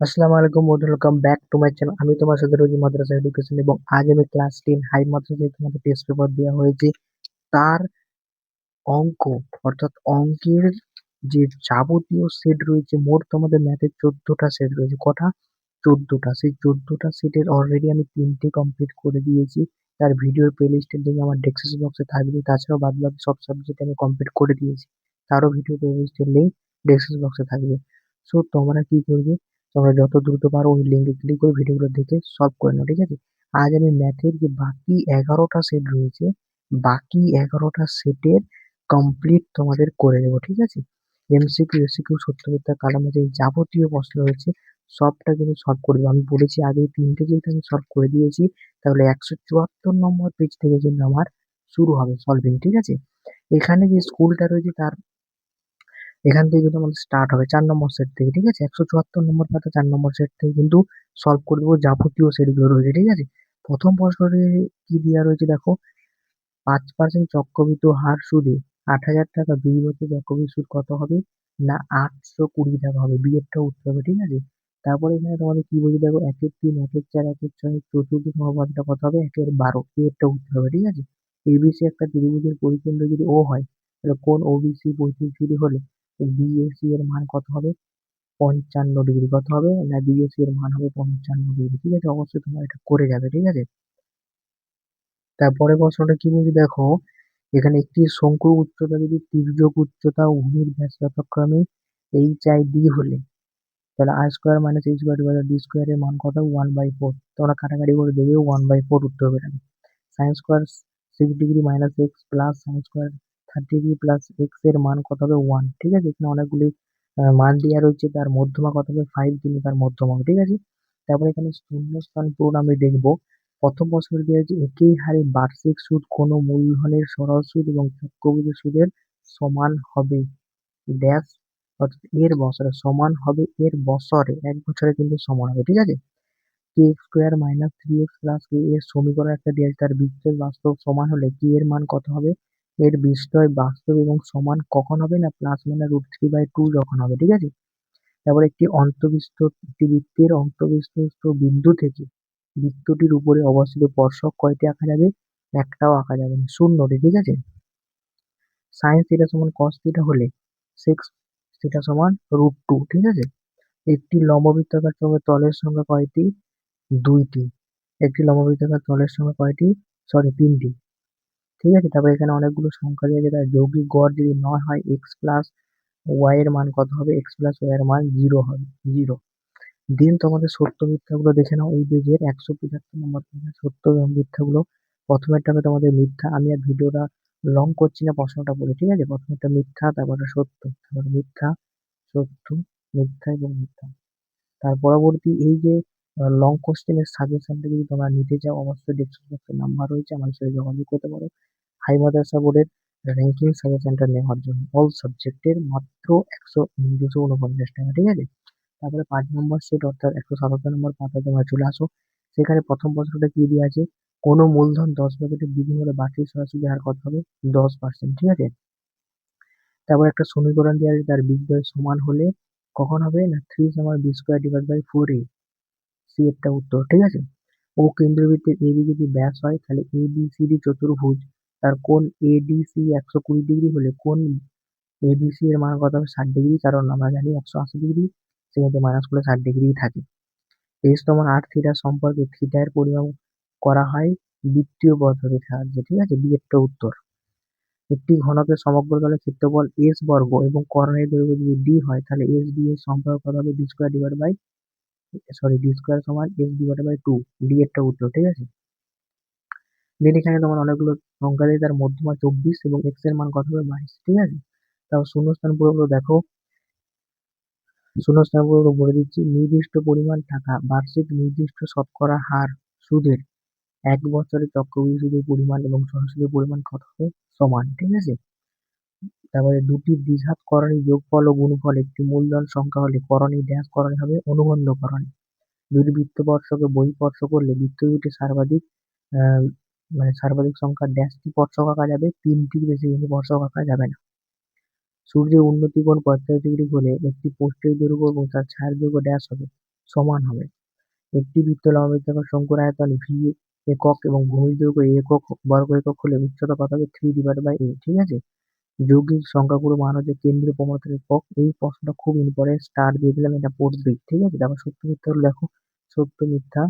আসসালামু আলাইকুম welcome back to my channel আমি তোমার সাথে রয়েছি মাদ্রাসা এডুকেশন এবং আজ আমি ক্লাস টেন হাই মাদ্রাসায় তোমাদের টেস্ট পেপার দেওয়া হয়েছে, তার অঙ্ক, অর্থাৎ অঙ্কের যে যাবতীয় সেট রয়েছে, মোট তোমাদের ম্যাথের চোদ্দটা সেট রয়েছে। কটা? চোদ্দটা। সেই চোদ্দটা সেটের অলরেডি আমি তিনটে কমপ্লিট করে দিয়েছি। তার ভিডিওর প্লেলিস্টের লিঙ্ক আমার ডেসক্রিপশন বক্সে থাকবে। তাছাড়াও বাদ বাকি সব সাবজেক্ট আমি কমপ্লিট করে দিয়েছি। তারও ভিডিও প্লেলিস্টের লিঙ্ক ডেসক্রিপশন বক্সে থাকবে। সো তোমরা কি করবে? তোমরা যত দ্রুত পারো ওই লিঙ্কে ক্লিক করে ভিডিওগুলো দেখে সলভ করে নাও, ঠিক আছে? আজ আমি ম্যাথের যে বাকি এগারোটা সেট রয়েছে, বাকি এগারোটা সেটের কমপ্লিট তোমাদের করে দেবো, ঠিক আছে? এমসিকিউ এসিকিউ সত্য মিথ্যা কালো মাঝে যাবতীয় প্রশ্ন রয়েছে, সবটা কিন্তু সলভ করে দেবো। আমি বলেছি আগে তিনটে যেহেতু আমি সলভ করে দিয়েছি, তাহলে একশো চুয়াত্তর নম্বর পেজ থেকে কিন্তু আমার শুরু হবে সলভিং ঠিক আছে? এখানে যে স্কুলটা রয়েছে তার এখান থেকে কিন্তু আমাদের স্টার্ট হবে চার নম্বর সেট থেকে, ঠিক আছে? একশো চুয়াত্তর নম্বর পাতা চার নম্বর সেট থেকে কিন্তু সলভ করে দেবো যাবতীয় সেটগুলো রয়েছে, ঠিক আছে? প্রথম প্রশ্নটি কি দেওয়া রয়েছে দেখো? পাঁচ পার্সেন্ট চক্রবৃদ্ধ হার সুদে আট হাজার টাকা, দুই বছর চক্রবৃদ্ধি সুদ কত হবে? না, আটশো কুড়ি টাকা হবে বিয়েরটা উঠতে হবে, ঠিক আছে? তারপরে এখানে তোমাদের কি বলছে দেখো? একের তিন, একের চার, একের ছয় চতুর্থ সহপাঠটা কত হবে? একের বারো বিয়েরটা উঠতে হবে, ঠিক আছে? এবিসি একটা ত্রিভুজের পরিকেন্দ্র যদি ও হয়, তাহলে কোন ওবিসি পঁয়ত্রিশ হলে বিএসি এর মান কত হবে? পঞ্চান্ন ডিগ্রি। কত হবে? না বিএসি এর মান হবে পঞ্চান্ন ডিগ্রি। ঠিক আছে? অবশ্যই তোমরা এটা করে যাবে, ঠিক আছে? তারপরে প্রশ্নটা কি বলছি? দেখো, এখানে একটি শঙ্কুর উচ্চতা যদি তির্যক উচ্চতা ভূমির ব্যাস যথাক্রমে এইচ আই ডি হলে, তাহলে I square minus H square divide D স্কোয়ারের মান কত? ওয়ান বাই ফোর তোমরা কাটাকাটি করে দেবে ওয়ান বাই ফোর উত্তর হবে। Sine square six degree minus X plus sine square degree plus এক্সের মান কত হবে? ওয়ান ঠিক আছে? এখানে অনেকগুলি মান দেওয়া রয়েছে। তার মধ্যমা কত হবে? ফাইভ কিন্তু তার মধ্যমা, ঠিক আছে? তারপরে এখানে শূন্যস্থান পূরণ আমি দেখব। প্রথম বছর দেওয়া হয়েছে একই হারে বার্ষিক সুদ, কোনো মূলধনের সরল সুদ এবং চক্রবৃদ্ধি সুদের সমান হবে। ড্যাশ অর্থাৎ এর বছরে সমান হবে, এর বছরে, এক বছরে কিন্তু সমান হবে, ঠিক আছে? K X square minus three X plus K এর সমীকরণ একটা দেওয়া তার বিস্তার বাস্তব সমান হলে কে এর মান কত হবে? এর বিস্ময় বাস্তব এবং সমান কখন হবে না? প্লাস মানে রুট থ্রি বাই টু যখন হবে, ঠিক আছে? তারপর একটি অন্তবিষ্ট একটি বৃত্তের অন্তবিষ্ট বিন্দু থেকে বৃত্তটির উপরে অবস্থিত স্পর্শক কয়টি আঁকা যাবে? একটাও আঁকা যাবে না, শূন্যটি, ঠিক আছে? সাইন থিটা সমান কস থিটা হলে সিক্স থিটা সমান রুট টু ঠিক আছে? একটি লম্ববৃত্তাকার সঙ্গে তলের সংখ্যা কয়টি? দুইটি। একটি লম্ববৃত্তাকার তলের সংখ্যা কয়টি? সরি তিনটি। ঠিক আছে? তারপর এখানে অনেকগুলো সংখ্যা দিয়ে তার যৌগিক গড় যদি নয় হয় এক্স প্লাস ওয়াই এর মান কত হবে? এক্স প্লাস ওয়াই এর মান জিরো হবে জিরো দিন তোমাদের সত্য মিথ্যাগুলো দেখে নাও। এই পেজের একশো পঁচাত্তর নম্বর পেজে সত্য এবং মিথ্যাগুলো প্রথমেরটা হবে তোমাদের মিথ্যা। আমি আর ভিডিওটা লং করছি না, প্রশ্নটা বলে ঠিক আছে? প্রথমেরটা মিথ্যা, তারপরে সত্য, তারপরে মিথ্যা, সত্য, মিথ্যা এবং মিথ্যা। তার পরবর্তী এই যে লং কোশ্চেনের সাজেশনটা যদি তোমরা নিতে চাও, অবশ্যই ডেসক্রিপশন নাম্বার রয়েছে। আমার সাথে যোগাযোগ করতে পারো। হাই মাদ্রাসা বোর্ডের র্যাঙ্কিং সাজেশনটা নেওয়ার জন্য। অল সাবজেক্টের মাত্র একশো দুশো উনপঞ্চাশ টাকা, ঠিক আছে? তারপরে পাঁচ নম্বর সেট অর্থাৎ একশো সাতাত্তর নম্বর পাতা তোমরা চলে আসো। সেখানে প্রথম প্রশ্নটা কি দিয়ে আছে? কোনো মূলধন দশ বছরের দ্বিগুণ হলে বাকি সরাসরি হার কত হবে? দশ পার্সেন্ট ঠিক আছে? তারপর একটা সমীকরণ দেওয়া আছে, তার বিজয় সমান হলে কখন হবে? না থ্রি সমান B square divide by four A C একটা উত্তর, ঠিক আছে? ও কেন্দ্রবৃত্তের এ বি যদি ব্যাস হয়, তাহলে এ বি সি ডি চতুর্ভুজ তার কোন এ ডি সি একশো কুড়ি ডিগ্রি হলে কোন এ বি সি এর মান কত হবে? ষাট ডিগ্রি। কারণ আমরা জানি একশো আশি ডিগ্রি, সেক্ষেত্রে মাইনাস করলে ষাট ডিগ্রি থাকে। এস তোমার আট থিটা সম্পর্কে থিটা এর পরিমাপ করা হয় বৃত্তীয় পদ্ধতির সাহায্যে, ঠিক আছে? বিয়েরটা উত্তর। একটি ঘনকের সমগ্র তলের ক্ষেত্রফল এস বর্গ এবং কর্ণের দৈর্ঘ্য যদি ডি হয়, তাহলে এস ডি এর সম্পর্ক কত হবে? D square divide by sorry D square সমান S divide by two D এরটা উত্তর, ঠিক আছে? দেন এখানে তোমার অনেকগুলো সংখ্যা দিয়ে তার মধ্যমা চব্বিশ এবং এক্সের মান কত হবে? বাইশ, ঠিক আছে? তারপর শূন্যস্থান পুরোগুলো দেখো। শূন্যস্থান পুরোগুলো বলে দিচ্ছি, নির্দিষ্ট পরিমাণ টাকা, বার্ষিক নির্দিষ্ট শতকরা হার সুদের এক বছরে চক্রবৃদ্ধি সুদের পরিমাণ এবং সরাসরি পরিমাণ কত হবে? সমান, ঠিক আছে? তারপরে দুটি দ্বিঘাত করণী যোগফল ও গুণফল, একটি মূলধন সংখ্যা হলে করণী ড্যাশ করণী হবে অনুবন্ধ করণী দুটি বৃত্তস্পর্শকে বহিঃস্পর্শ করলে বৃত্ত দুটি সর্বাধিক মানে সর্বাধিক সংখ্যা ড্যাশটি স্পর্শক আঁকা যাবে, তিনটির বেশি কিন্তু স্পর্শক আঁকা যাবে না। সূর্যের উন্নতি কোণ পঁয়তাল্লিশ ডিগ্রি হলে একটি পোস্টের দৈর্ঘ্য এবং তার ছায়ার দৈর্ঘ্য ড্যাশ হবে, সমান হবে। একটি বৃত্ত লম্ববৃত্তাকার শঙ্কুর আয়তন ভি একক এবং ভূমির দৈর্ঘ্য একক, বর্গ একক হলে উচ্চতা কত হবে থ্রি ডিভাইড বাই এ ঠিক আছে? যৌগিক সংখ্যাগুলো মান হচ্ছে কেন্দ্রীয় প্রমাত্রের একক। এই প্রশ্নটা খুব ইম্পর্টেন্ট স্টার দিয়ে দিলাম, এটা পড়বেই ঠিক আছে? তারপর সত্য মিথ্যা হলো দেখো সত্য মিথ্যা,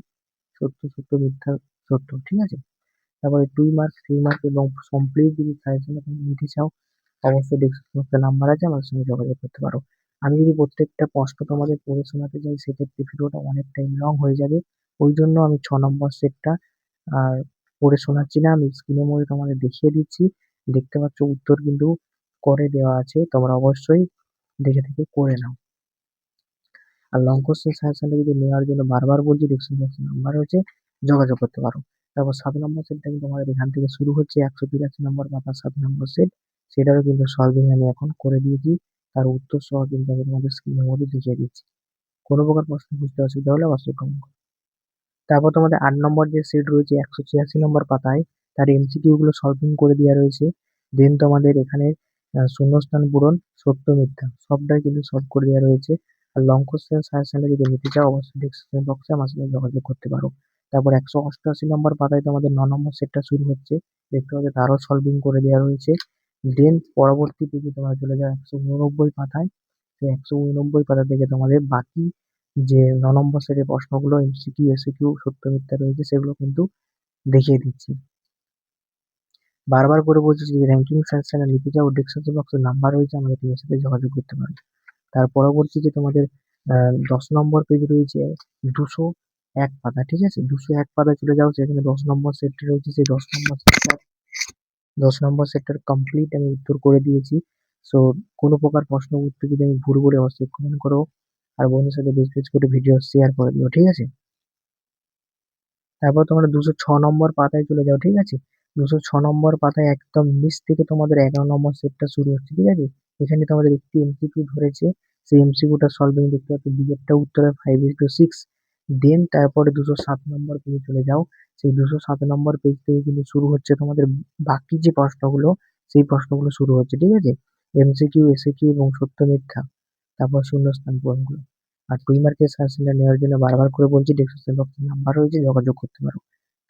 সত্য সত্য মিথ্যা, সত্য, ঠিক আছে? তারপরে দুই মার্ক থ্রি মার্ক এবং কমপ্লিট যদি সাজেশনে তুমি নিতে চাও, অবশ্যই ডিসক্রিপশনে নাম্বার আছে আমার সঙ্গে যোগাযোগ করতে পারো। আমি যদি প্রত্যেকটা প্রশ্ন তোমাদের পড়ে শোনাতে চাই, সেক্ষেত্রে ভিডিওটা অনেকটাই লং হয়ে যাবে। ওই জন্য আমি ছ নম্বর সেটটা আর পড়ে শোনাচ্ছি না, আমি স্ক্রিনের মধ্যে তোমাদের দেখিয়ে দিচ্ছি। দেখতে পাচ্ছ উত্তর কিন্তু করে দেওয়া আছে, তোমরা অবশ্যই দেখে থেকে করে নাও। আর লং কোশ্চেন সাজেশনটা যদি নেওয়ার জন্য বারবার বলছি ডিসক্রিপশন নাম্বার হচ্ছে যোগাযোগ করতে পারো। তারপর সাত নম্বর সেটটা কিন্তু আমাদের এখান থেকে শুরু হচ্ছে একশো তিরাশি নম্বর পাতা সাত নম্বর সেট সেটারও কিন্তু সলভিং আমি এখন করে দিয়েছি। তার উত্তর সহ কিন্তু আমি তোমাদের স্ক্রিনের মধ্যে দেখিয়ে দিচ্ছি। কোনো প্রকার প্রশ্ন বুঝতে অসুবিধা হলে অবশ্যই কমেন্ট করো। তারপর তোমাদের আট নম্বর যে সেট রয়েছে একশো ছিয়াশি নম্বর পাতায়, তার এমসিকিউ গুলো সলভিং করে দেওয়া রয়েছে। দেন তোমাদের এখানে শূন্যস্থান পূরণ, সত্য মিথ্যা, সবটাই কিন্তু সলভ করে দেওয়া রয়েছে। আর লং সাজেশনটা যদি নিতে চাও, অবশ্যই ডিসক্রিপশন বক্সে আমার সাথে যোগাযোগ করতে পারো। তারপর একশো অষ্টআশি নম্বর পাতায় তোমাদের ন নম্বর সেটটা শুরু হচ্ছে। দেখতে পাবে তারও সলভিং করে দেওয়া রয়েছে। দেন পরবর্তী পেজে তোমরা চলে যাও একশো উননব্বই পাতায়। সেই একশো উননব্বই পাতা থেকে তোমাদের বাকি যে ন নম্বর সেটের প্রশ্নগুলো এমসিকিউ এসিকিউ সত্য মিথ্যা রয়েছে, সেগুলো কিন্তু দেখিয়ে দিচ্ছি। বারবার করে বলছি, যদি র্যাঙ্কিং সেকশনে নিতে চাও ডিসক্রিপশন বক্সে নাম্বার রয়েছে, আমাদের টিমের সাথে যোগাযোগ করতে পারো তার পরবর্তী যে তোমাদের দশ নম্বর পেজ রয়েছে, দুশো এক পাতা, ঠিক আছে? দুশো এক পাতা চলে যাও, সেখানে দশ নম্বর সেটটা রয়েছে, সেই দশ নম্বর সেটটা দশ নম্বর সেটটার কমপ্লিট আমি উত্তর করে দিয়েছি। সো কোনো প্রকার প্রশ্ন, উত্তর যদি আমি ভুল বলে অবশ্যই কমেন্ট করো, আর বন্ধুর সাথে বেশ বেশ করে ভিডিও শেয়ার করে দিও, ঠিক আছে? তারপর তোমরা দুশো ছ নম্বর পাতায় চলে যাও, ঠিক আছে? দুশো ছ নম্বর পাতায় একদম নিচ থেকে তোমাদের এগারো নম্বর সেটটা শুরু হচ্ছে, ঠিক আছে? এখানে তোমাদের একটি এমসিকিউ ধরেছে, সেই এমসিকিউটা সলভিং দেখতে পাচ্ছ বিজেরটা উত্তরে five is two six then তারপরে দুশো সাত নম্বর পেজে চলে যাও। সেই দুশো সাত নম্বর পেজ থেকে কিন্তু শুরু হচ্ছে তোমাদের বাকি যে প্রশ্নগুলো, সেই প্রশ্নগুলো শুরু হচ্ছে, ঠিক আছে? এমসিকিউ এসিকিউ এবং সত্য মিথ্যা, তারপর শূন্যস্থান পূরণগুলো আর দুই মার্কের সাজেশনটা নেওয়ার জন্য বারবার করে বলছি ডিসক্রিপশন বক্সে নাম্বার রয়েছে, যোগাযোগ করতে পারো।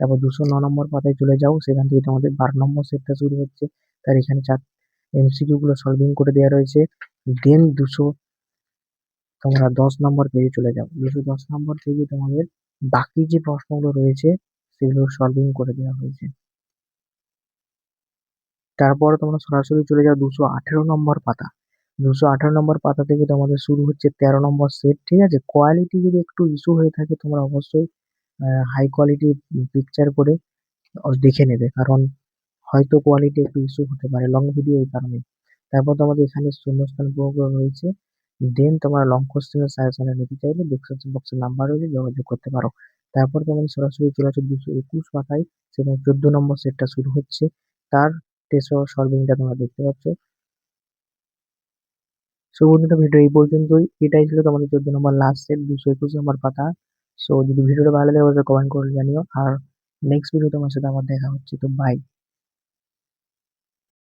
তারপর দুশো ন নম্বর পাতায় চলে যাও, সেখান থেকে তোমাদের বারো নম্বর সেটটা শুরু হচ্ছে। তার এখানে চার এমসিকিউ গুলো সলভিং করে দেওয়া রয়েছে। দেন দুশো তোমরা দশ নম্বর পেজে চলে যাও। দুশো দশ নম্বর পেজে তোমাদের বাকি যে প্রশ্নগুলো রয়েছে, সেগুলো সলভিং করে দেওয়া হয়েছে। তারপর তোমরা সরাসরি চলে যাও দুশো আঠেরো নম্বর পাতা। দুশো আঠারো নম্বর পাতা থেকে তোমাদের শুরু হচ্ছে তেরো নম্বর সেট ঠিক আছে? কোয়ালিটি যদি একটু ইস্যু হয়ে থাকে, তোমরা অবশ্যই হাই কোয়ালিটি পিকচার করে দেখে নেবে। কারণ হয়তো কোয়ালিটি একটু ইস্যু হতে পারে লং ভিডিও এই কারণে তারপর তোমাদের এখানে শূন্যস্থান পূরণ রয়েছে। দেন তোমরা লং কোশ্চেনের সাজেশনে নিতে চাইলে ডিসক্রিপশন বক্সে নাম্বার রয়েছে, যোগাযোগ করতে পারো। তারপর তোমাদের সরাসরি চলে আসে দুশো একুশ পাতায়, সেখানে চোদ্দ নম্বর সেটটা শুরু হচ্ছে। তার টেস্ট সলভিংটা তোমরা দেখতে পাচ্ছ। সো বন্ধুরা, ভিডিও এই পর্যন্তই। এটাই ছিল তোমাদের চোদ্দ নম্বর লাস্ট সেট দুশো একুশ নম্বর পাতা। সো যদি ভিডিওটা ভালো লাগে, অবশ্যই কমেন্ট করে জানিও। আর নেক্সট ভিডিও তোমার সাথে আমার দেখা হচ্ছে, তো বাই